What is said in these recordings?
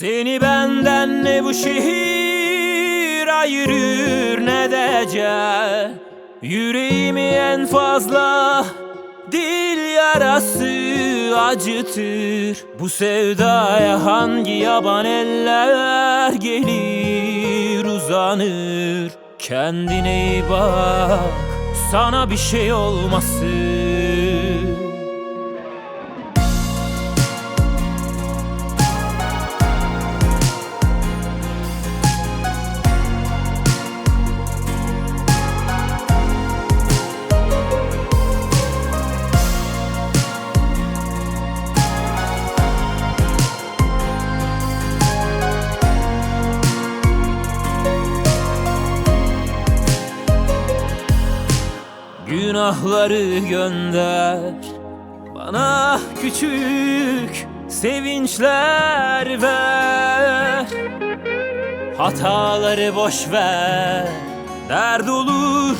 Seni benden ne bu şehir ayırır ne de ece Yüreğimi en fazla dil yarası acıtır. Bu sevdaya hangi yaban eller gelir uzanır. Kendine iyi bak sana bir şey olmasın Günahları gönder. Bana küçük sevinçler ver. Hataları boş ver. Dert olur.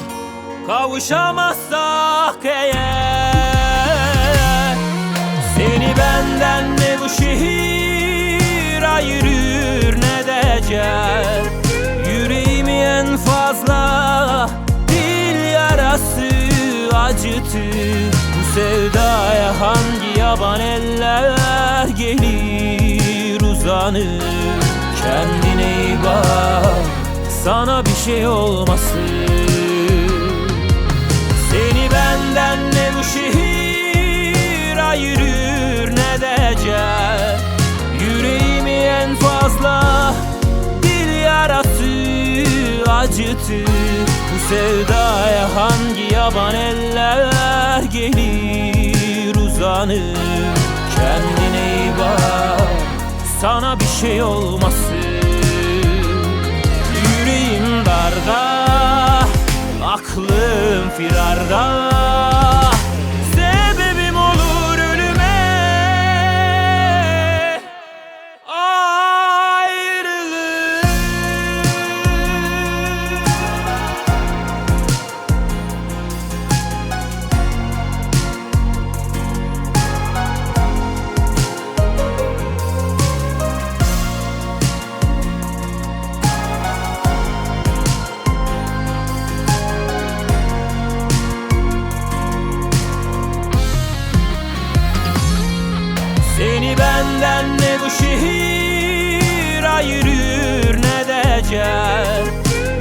Kavuşamazsak eğer acıtır Bu sevdaya hangi yaban eller gelir uzanır? Kendine iyi bak sana bir şey olmasın. Seni benden ne bu şehir ayırır ne de cer. Yüreğimi en fazla dil yarası acıtır. Bu sevdaya hangi yaban eller gelir uzanır. Kendine iyi bak sana bir şey olmasın. Yüreğim darda Aklım firarda bu şehir ayırır ne de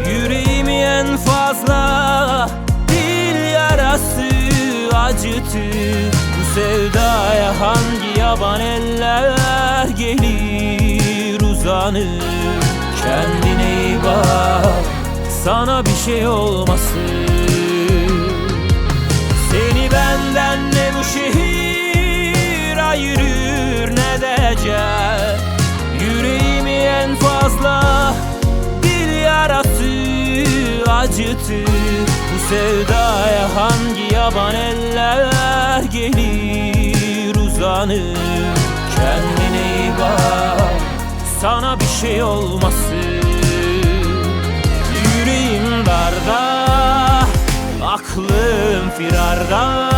Yüreğimi en fazla dil yarası acıtır Bu sevdaya hangi yaban eller gelir uzanır? Kendine iyi bak sana bir şey olmasın fazla dil yarası acıtır Bu sevdaya hangi yaban eller gelir uzanır? Kendine iyi bak sana bir şey olmasın. Yüreğim darda Aklım firarda